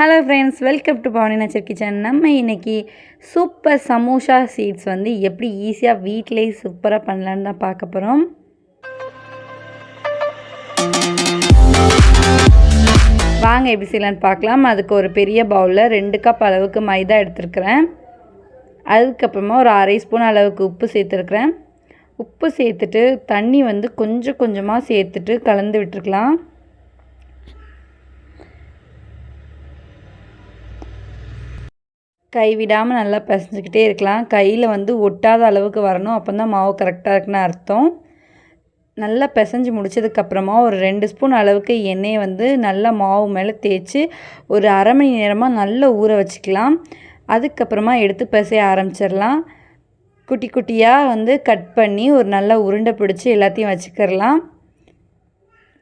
Hello friends welcome to Bhavani nature kitchen நம்ம இன்றைக்கி super samosa seeds வந்து எப்படி ஈஸியாக வீட்டிலேயே சூப்பராக பண்ணலான்னு தான் பார்க்க போகிறோம் வாங்க எப்படி செய்யலான்னு பார்க்கலாம். அதுக்கு ஒரு பெரிய பவுலில் ரெண்டு கப் அளவுக்கு மைதா எடுத்துருக்கிறேன். அதுக்கப்புறமா ஒரு அரை ஸ்பூன் அளவுக்கு உப்பு சேர்த்துருக்குறேன். உப்பு சேர்த்துட்டு தண்ணி வந்து கொஞ்சம் கொஞ்சமாக சேர்த்துட்டு கலந்து விட்டுருக்கலாம். கைவிடாமல் நல்லா பிசைஞ்சிக்கிட்டே இருக்கலாம். கையில் வந்து ஒட்டாத அளவுக்கு வரணும். அப்போ தான் மாவு கரெக்டாக இருக்குன்னு அர்த்தம். நல்லா பிசைஞ்சு முடிச்சதுக்கப்புறமா ஒரு ரெண்டு ஸ்பூன் அளவுக்கு எண்ணெயை வந்து நல்லா மாவு மேலே தேய்ச்சி ஒரு அரை மணி நேரமாக நல்லா ஊற வச்சுக்கலாம். அதுக்கப்புறமா எடுத்து பிசைய ஆரம்பிச்சிடலாம். குட்டி குட்டியாக வந்து கட் பண்ணி ஒரு நல்லா உருண்டை பிடிச்சி எல்லாத்தையும் வச்சுக்கிறலாம்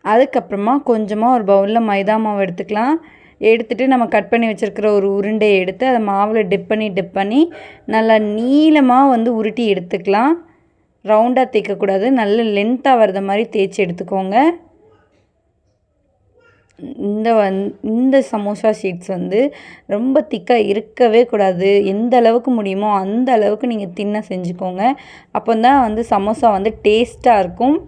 அதுக்கப்புறமா கொஞ்சமாக ஒரு பவுலில் மைதா மாவு எடுத்துக்கலாம். எடுத்துகிட்டு நம்ம கட் பண்ணி வச்சுருக்கிற ஒரு உருண்டையை எடுத்து அதை மாவில் டிப் பண்ணி டிப் பண்ணி நல்லா நீளமாக வந்து உருட்டி எடுத்துக்கலாம். ரவுண்டாக தேய்க்கக்கூடாது. நல்ல லென்த்தாக வர்ற மாதிரி தேய்ச்சி எடுத்துக்கோங்க. இந்த வந் இந்த சமோசா ஷீட்ஸ் வந்து ரொம்ப திக்காக இருக்கவே கூடாது. எந்த அளவுக்கு முடியுமோ அந்த அளவுக்கு நீங்கள் தின்ன செஞ்சுக்கோங்க. அப்போ தான் வந்து சமோசா வந்து டேஸ்ட்டாக இருக்கும்.